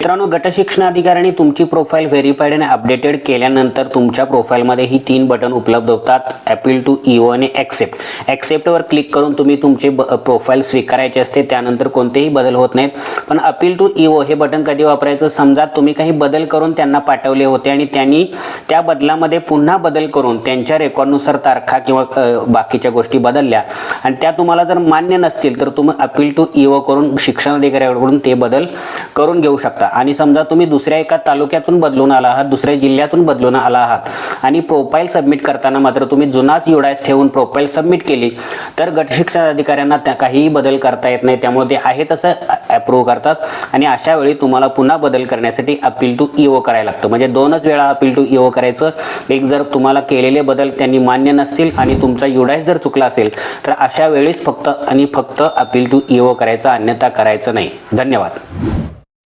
मित्रांनो गट शिक्षण अधिकाऱ्यांनी तुमची प्रोफाईल व्हेरीफाईड आणि अपडेटेड केल्यानंतर तुमच्या प्रोफाईलमध्ये ही तीन बटन उपलब्ध होतात. अपील टू ईओ आणि ॲक्सेप्ट ॲक्सेप्टवर क्लिक करून तुम्ही तुमचे ब प्रोफाईल स्वीकारायचे असते. त्यानंतर कोणतेही बदल होत नाहीत. पण अपील टू इओ हे बटन कधी वापरायचं? समजा तुम्ही काही बदल करून त्यांना पाठवले होते आणि त्यांनी त्या बदलामध्ये पुन्हा बदल करून त्यांच्या रेकॉर्डनुसार तारखा किंवा बाकीच्या गोष्टी बदलल्या. आणि त्या तुम्हाला जर मान्य नसतील तर तुम्ही अपील टू इओ करून शिक्षण अधिकाऱ्याकडून ते बदल करून घेऊ शकता. आणि समजा तुम्ही दुसऱ्या एका तालुक्यातून बदलून आला आहात दुसऱ्या जिल्ह्यातून बदलून आला आहात आणि प्रोफाईल सबमिट करताना मात्र तुम्ही जुनाच युडायस ठेवून प्रोफाईल सबमिट केली तर गटशिक्षण अधिकाऱ्यांना त्या काहीही बदल करता येत नाही. त्यामुळे ते आहे तसं अप्रूव्ह करतात आणि अशा वेळी तुम्हाला पुन्हा बदल करण्यासाठी अपील टू इओ करायला लागतं. म्हणजे दोनच वेळा अपील टू इओ करायचं. एक जर तुम्हाला केलेले बदल त्यांनी मान्य नसतील आणि तुमचा युडायस जर चुकला असेल तर अशा वेळीच फक्त आणि फक्त अपील टू इओ करायचं अन्यथा करायचं नाही. धन्यवाद.